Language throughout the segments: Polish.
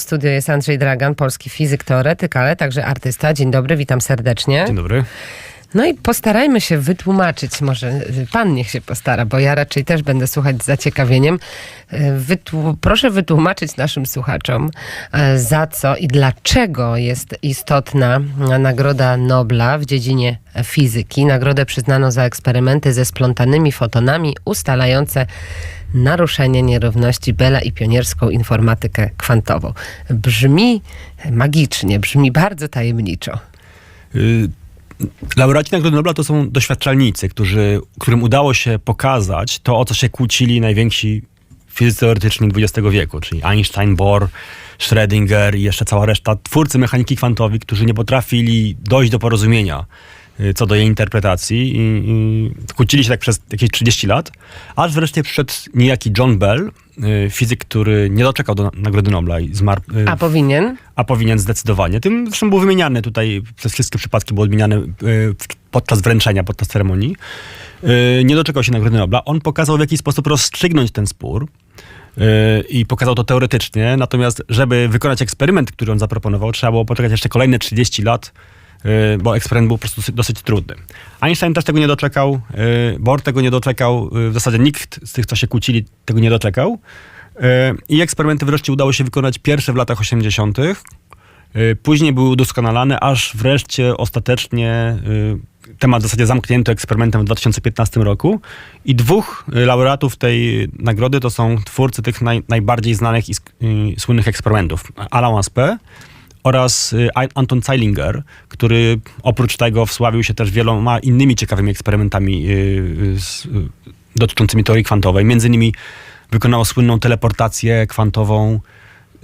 W studiu jest Andrzej Dragan, polski fizyk, teoretyk, ale także artysta. Dzień dobry, witam serdecznie. Dzień dobry. No i postarajmy się wytłumaczyć, może y, pan niech się postara, bo ja raczej też będę słuchać z zaciekawieniem. Y, proszę wytłumaczyć naszym słuchaczom, y, za co i dlaczego jest istotna Nagroda Nobla w dziedzinie fizyki. Nagrodę przyznano za eksperymenty ze splątanymi fotonami ustalające naruszenie nierówności Bela i pionierską informatykę kwantową. Brzmi magicznie, brzmi bardzo tajemniczo. Y, Laureaci Nagrody Nobla to są doświadczalnicy, którzy, którym udało się pokazać to, o co się kłócili najwięksi fizycy teoretyczni XX wieku, czyli Einstein, Bohr, Schrödinger i jeszcze cała reszta twórcy mechaniki kwantowej, którzy nie potrafili dojść do porozumienia co do jej interpretacji i, i kłócili się tak przez jakieś 30 lat, aż wreszcie przyszedł niejaki John Bell, y, fizyk, który nie doczekał do Nagrody Nobla i zmarł y, A powinien? a powinien zdecydowanie. Tym zresztą był wymieniany tutaj, przez wszystkie przypadki był odmieniany y, w- podczas wręczenia, podczas ceremonii. Y, Nie doczekał się Nagrody Nobla. On pokazał, w jaki sposób rozstrzygnąć ten spór y, i pokazał to teoretycznie. Natomiast, żeby wykonać eksperyment, który on zaproponował, trzeba było poczekać jeszcze kolejne 30 lat, y, bo eksperyment był po prostu dosyć, trudny. Einstein też tego nie doczekał, y, Bohr tego nie doczekał, y, w zasadzie nikt z tych, co się kłócili, tego nie doczekał. I eksperymenty wreszcie udało się wykonać pierwsze w latach 80. Y, Później były udoskonalane, aż wreszcie ostatecznie temat w zasadzie zamknięto eksperymentem w 2015 roku. I dwóch laureatów tej nagrody to są twórcy tych naj, najbardziej znanych i y, słynnych eksperymentów. Alain Aspect oraz y, Anton Zeilinger, który oprócz tego wsławił się też wieloma innymi ciekawymi eksperymentami y, y, dotyczącymi teorii kwantowej. Między innymi wykonał słynną teleportację kwantową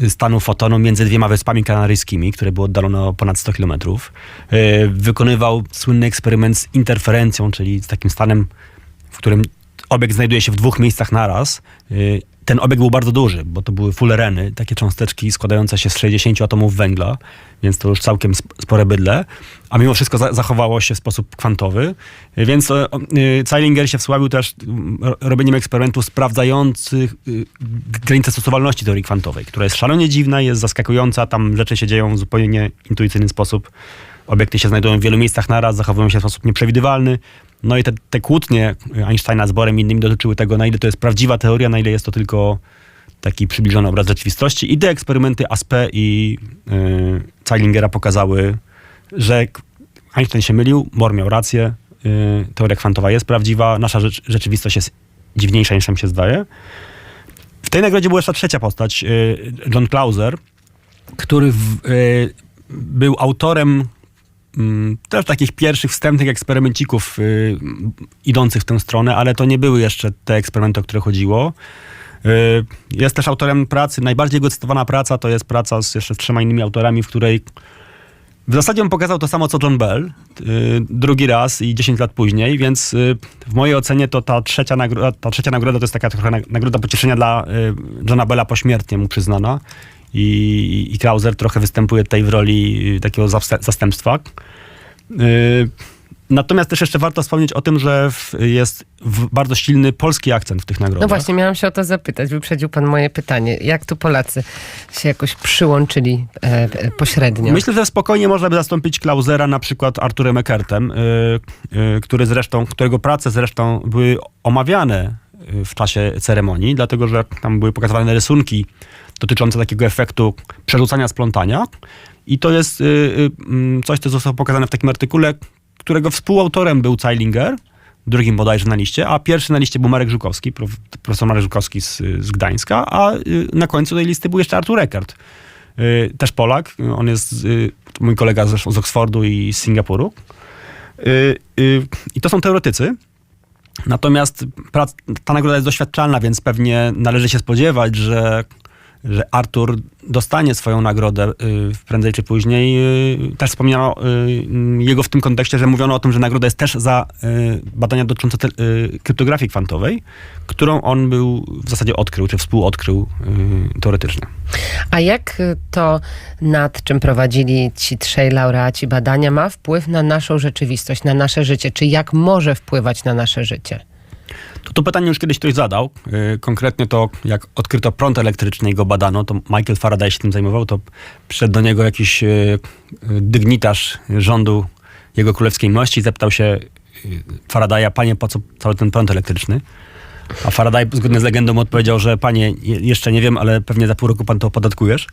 stanu fotonu między dwiema wyspami kanaryjskimi, które było oddalone o ponad 100 kilometrów. Y, Wykonywał słynny eksperyment z interferencją, czyli z takim stanem, w którym obiekt znajduje się w dwóch miejscach naraz. Y, Ten obiekt był bardzo duży, bo to były fullereny, takie cząsteczki składające się z 60 atomów węgla, więc to już całkiem sp- spore bydle, a mimo wszystko za- zachowało się w sposób kwantowy. Y, Więc y, Zeilinger się wsławił też mm, ro- robieniem eksperymentów sprawdzających granice stosowalności teorii kwantowej, która jest szalenie dziwna, jest zaskakująca, tam rzeczy się dzieją w zupełnie intuicyjny sposób. Obiekty się znajdują w wielu miejscach naraz, zachowują się w sposób nieprzewidywalny. No i te, te kłótnie Einsteina z Borem i innymi dotyczyły tego, na ile to jest prawdziwa teoria, na ile jest to tylko taki przybliżony obraz rzeczywistości. I te eksperymenty Aspe i yy, Zeilingera pokazały, że Einstein się mylił, Bohr miał rację, yy, teoria kwantowa jest prawdziwa, nasza rzecz, rzeczywistość jest dziwniejsza niż nam się zdaje. W tej nagrodzie była jeszcze trzecia postać, yy, John Clauser, który w, był autorem też takich pierwszych wstępnych eksperymencików y, idących w tę stronę, ale to nie były jeszcze te eksperymenty, o które chodziło. Y, jest też autorem pracy, najbardziej jego cytowana praca to jest praca z jeszcze trzema innymi autorami, w której w zasadzie on pokazał to samo co John Bell, y, drugi raz i 10 lat później, więc y, w mojej ocenie to ta trzecia, nagroda, ta trzecia nagroda to jest taka trochę nag- nagroda pocieszenia dla y, Johna Bella pośmiertnie mu przyznana. I, i Krauser trochę występuje tutaj w roli y, takiego zastępstwa. Y, Natomiast też jeszcze warto wspomnieć o tym, że w, jest w bardzo silny polski akcent w tych nagrodach. No właśnie, miałam się o to zapytać. Wyprzedził pan moje pytanie. Jak tu Polacy się jakoś przyłączyli e, e, pośrednio? Myślę, że spokojnie można by zastąpić Klausera na przykład Arturem Eckertem, y, y, który zresztą, którego prace zresztą były omawiane w czasie ceremonii, dlatego że tam były pokazywane rysunki dotyczące takiego efektu przerzucania splątania. I to jest y, y, mm, coś, co zostało pokazane w takim artykule, którego współautorem był Zeilinger, drugim bodajże na liście, a pierwszy na liście był Marek Żukowski, prof, profesor Marek Żukowski z, z Gdańska, a y, na końcu tej listy był jeszcze Artur Eckert. Też Polak, on jest mój kolega zresztą z Oksfordu i z Singapuru. I to są teoretycy. Natomiast ta nagroda jest doświadczalna, więc pewnie należy się spodziewać, że, że Artur dostanie swoją nagrodę y, prędzej czy później. Y, Też wspomniano y, jego w tym kontekście, że mówiono o tym, że nagroda jest też za badania dotyczące kryptografii kwantowej, którą on był w zasadzie odkrył, czy współodkrył teoretycznie. A jak to, nad czym prowadzili ci trzej laureaci badania, ma wpływ na naszą rzeczywistość, na nasze życie? Czy jak może wpływać na nasze życie? To, to pytanie już kiedyś ktoś zadał. Yy, Konkretnie to, jak odkryto prąd elektryczny i go badano, to Michael Faraday się tym zajmował, to przyszedł do niego jakiś yy, yy, dygnitarz rządu jego królewskiej mości zapytał się Faradaya, panie, po co cały ten prąd elektryczny? A Faraday zgodnie z legendą odpowiedział, że panie, je- jeszcze nie wiem, ale pewnie za pół roku pan to opodatkujesz.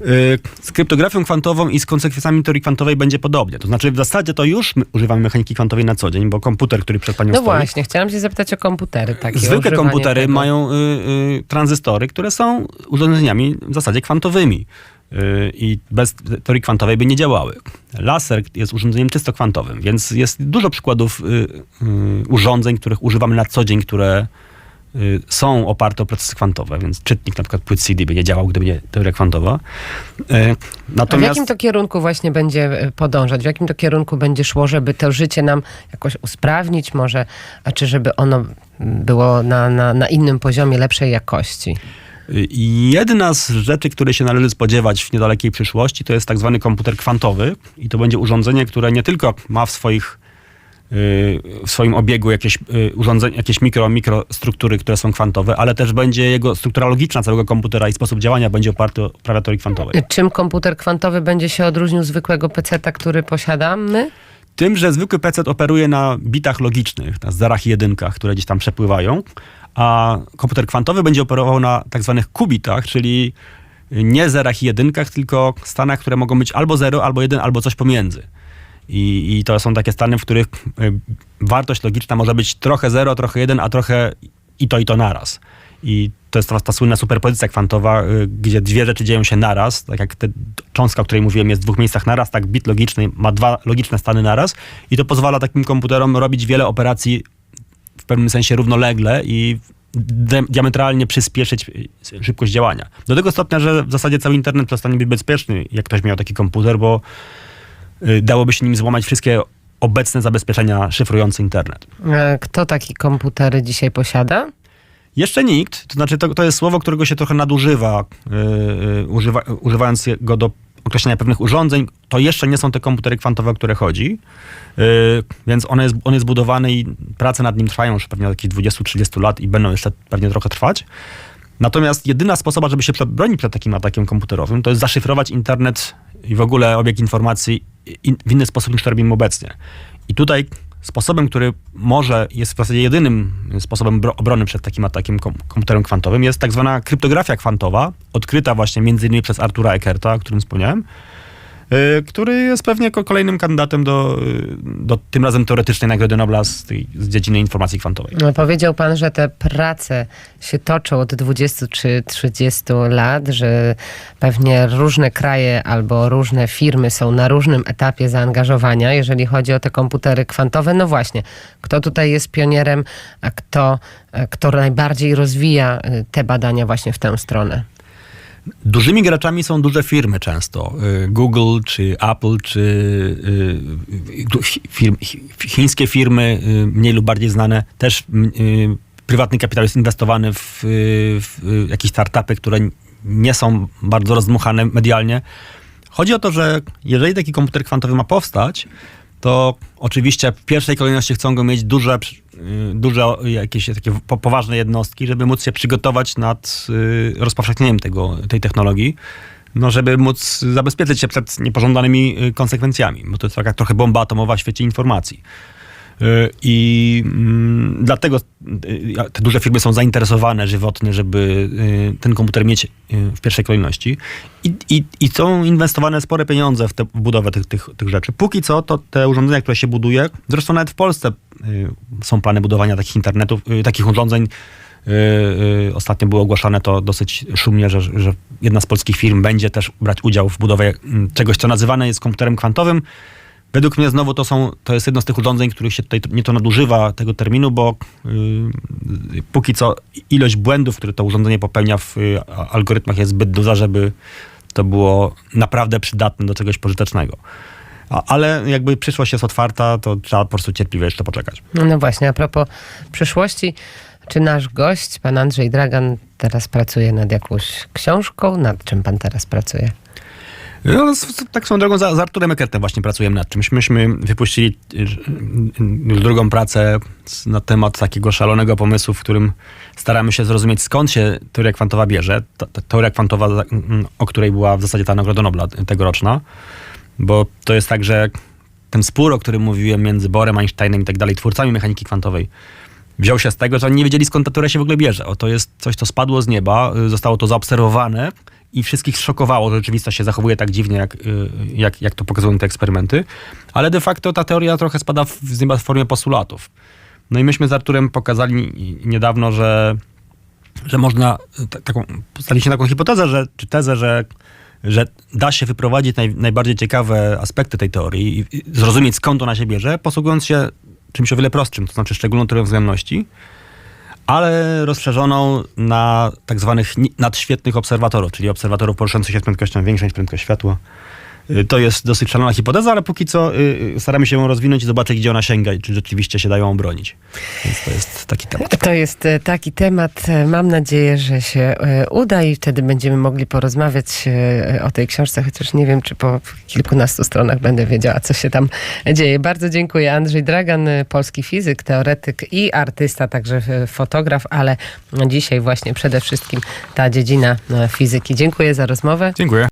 Yy, Z kryptografią kwantową i z konsekwencjami teorii kwantowej będzie podobnie. To znaczy w zasadzie to już my używamy mechaniki kwantowej na co dzień, bo komputer, który przed panią No stoi, właśnie, chciałam się zapytać o komputery. Takie, Zwykłe komputery tego. mają y, y, tranzystory, które są urządzeniami w zasadzie kwantowymi. Y, I bez teorii kwantowej by nie działały. Laser jest urządzeniem czysto kwantowym, więc jest dużo przykładów y, y, urządzeń, których używamy na co dzień, które y, są oparte o procesy kwantowe, więc czytnik na przykład płyt CD by nie działał, gdyby nie teoria kwantowa. Y, A w Natomiast jakim to kierunku właśnie będzie e, podążać? W jakim to kierunku będzie szło, żeby to życie nam jakoś usprawnić może, a czy żeby ono było na, na, na innym poziomie lepszej jakości? Jedna z rzeczy, które się należy spodziewać w niedalekiej przyszłości, to jest tak zwany komputer kwantowy. I to będzie urządzenie, które nie tylko ma w swoich y, w swoim obiegu jakieś y, urządzenia, jakieś mikro, mikrostruktury, które są kwantowe, ale też będzie jego struktura logiczna całego komputera i sposób działania będzie oparty o prawa teorii kwantowej. Czym komputer kwantowy będzie się odróżnił zwykłego PC-a, który posiadamy? Tym, że zwykły PC operuje na bitach logicznych, na zerach i jedynkach, które gdzieś tam przepływają, a komputer kwantowy będzie operował na tak zwanych kubitach, czyli nie zerach i jedynkach, tylko stanach, które mogą być albo 0, albo 1, albo coś pomiędzy. I, I to są takie stany, w których y, wartość logiczna może być trochę 0, trochę 1, a trochę i to, i to naraz. I to jest ta, ta słynna superpozycja kwantowa, y, gdzie dwie rzeczy dzieją się naraz. Tak jak ta cząstka, o której mówiłem, jest w dwóch miejscach naraz, tak bit logiczny ma dwa logiczne stany naraz. I to pozwala takim komputerom robić wiele operacji w pewnym sensie równolegle i diametralnie przyspieszyć y, szybkość działania. Do tego stopnia, że w zasadzie cały internet przestanie być bezpieczny, jak ktoś miał taki komputer, bo dałoby się nim złamać wszystkie obecne zabezpieczenia szyfrujące internet. E, Kto takie komputery dzisiaj posiada? Jeszcze nikt, to znaczy to, to jest słowo, którego się trochę nadużywa, yy, używa, używając go do określenia pewnych urządzeń. To jeszcze nie są te komputery kwantowe, o które chodzi, yy, więc on jest, on jest budowany i prace nad nim trwają już pewnie takich 20-30 lat i będą jeszcze pewnie trochę trwać. Natomiast jedyna sposoba, żeby się bronić przed takim atakiem komputerowym, to jest zaszyfrować internet i w ogóle obieg informacji in, w inny sposób niż to robimy obecnie. I tutaj sposobem, który może jest w zasadzie jedynym sposobem bro- obrony przed takim atakiem kom- komputerem kwantowym, jest tak zwana kryptografia kwantowa, odkryta właśnie między innymi przez Artura Eckerta, o którym wspomniałem, który jest pewnie ko- kolejnym kandydatem do, y, do tym razem teoretycznej Nagrody Nobla z, tej, z dziedziny informacji kwantowej. No, Powiedział pan, że te prace się toczą od 20 czy 30 lat, że pewnie różne kraje albo różne firmy są na różnym etapie zaangażowania, jeżeli chodzi o te komputery kwantowe. No właśnie, kto tutaj jest pionierem, a kto, kto najbardziej rozwija y, te badania właśnie w tę stronę? Dużymi graczami są duże firmy często. Y, Google, czy Apple, czy y, y, chińskie firmy, mniej lub bardziej znane. Też prywatny kapitał jest inwestowany w, w jakieś startupy, które nie są bardzo rozdmuchane medialnie. Chodzi o to, że jeżeli taki komputer kwantowy ma powstać, to oczywiście w pierwszej kolejności chcą go mieć duże, y, duże jakieś takie po- poważne jednostki, żeby móc się przygotować nad y, rozpowszechnieniem tego, tej technologii, no żeby móc zabezpieczyć się przed niepożądanymi y, konsekwencjami, bo to jest taka trochę bomba atomowa w świecie informacji. I mm, dlatego y, te duże firmy są zainteresowane żywotnie, żeby y, ten komputer mieć y, w pierwszej kolejności. I, i, i są inwestowane spore pieniądze w, tę w budowę tych, tych, tych rzeczy. Póki co, to te urządzenia, które się buduje, zresztą nawet w Polsce są plany budowania takich internetów, takich urządzeń. Ostatnio było ogłaszane to dosyć szumnie, że, że jedna z polskich firm będzie też brać udział w budowie mm, czegoś, co nazywane jest komputerem kwantowym. Według mnie znowu to, są, to jest jedno z tych urządzeń, których się tutaj nie to nadużywa tego terminu, bo yy, póki co ilość błędów, które to urządzenie popełnia w y, a- algorytmach jest zbyt duża, żeby to było naprawdę przydatne do czegoś pożytecznego. A, ale jakby przyszłość jest otwarta, to trzeba po prostu cierpliwie jeszcze poczekać. No właśnie, a propos przyszłości, czy nasz gość, pan Andrzej Dragan, teraz pracuje nad jakąś książką? Nad czym pan teraz pracuje? No, tak swoją drogą, z Arturem Eckertem właśnie pracujemy nad czymś. Myśmy wypuścili y, y, już drugą pracę na temat takiego szalonego pomysłu, w którym staramy się zrozumieć, skąd się teoria kwantowa bierze. Ta, ta teoria kwantowa, za- mm, o której była w zasadzie ta Nagroda Nobla tegoroczna. Bo to jest tak, że ten spór, o którym mówiłem między Borem, Einsteinem i tak dalej, twórcami mechaniki kwantowej, wziął się z tego, że oni nie wiedzieli skąd ta teoria się w ogóle bierze. O, to jest coś, co spadło z nieba, y, zostało to zaobserwowane i wszystkich zszokowało, że rzeczywistość się zachowuje tak dziwnie, jak, y, jak, jak to pokazują te eksperymenty. Ale de facto ta teoria trochę spada w, z nieba w formie postulatów. No i myśmy z Arturem pokazali niedawno, że, że można y, ta- taką, postawiliśmy taką hipotezę, że, czy tezę, że, że da się wyprowadzić naj, najbardziej ciekawe aspekty tej teorii i, zrozumieć skąd ona się bierze, posługując się czymś o wiele prostszym, to znaczy szczególną teorią względności, ale rozszerzoną na tak zwanych nadświetnych obserwatorów, czyli obserwatorów poruszających się z prędkością większą niż prędkość światła. Y, To jest dosyć szalona hipoteza, ale póki co y, y, staramy się ją rozwinąć i zobaczyć, gdzie ona sięga i czy rzeczywiście się dają obronić. Więc to jest taki temat. To jest taki temat. Mam nadzieję, że się uda i wtedy będziemy mogli porozmawiać o tej książce, chociaż nie wiem, czy po kilkunastu stronach będę wiedziała, co się tam dzieje. Bardzo dziękuję. Andrzej Dragan, polski fizyk, teoretyk i artysta, także fotograf, ale dzisiaj właśnie przede wszystkim ta dziedzina fizyki. Dziękuję za rozmowę. Dziękuję.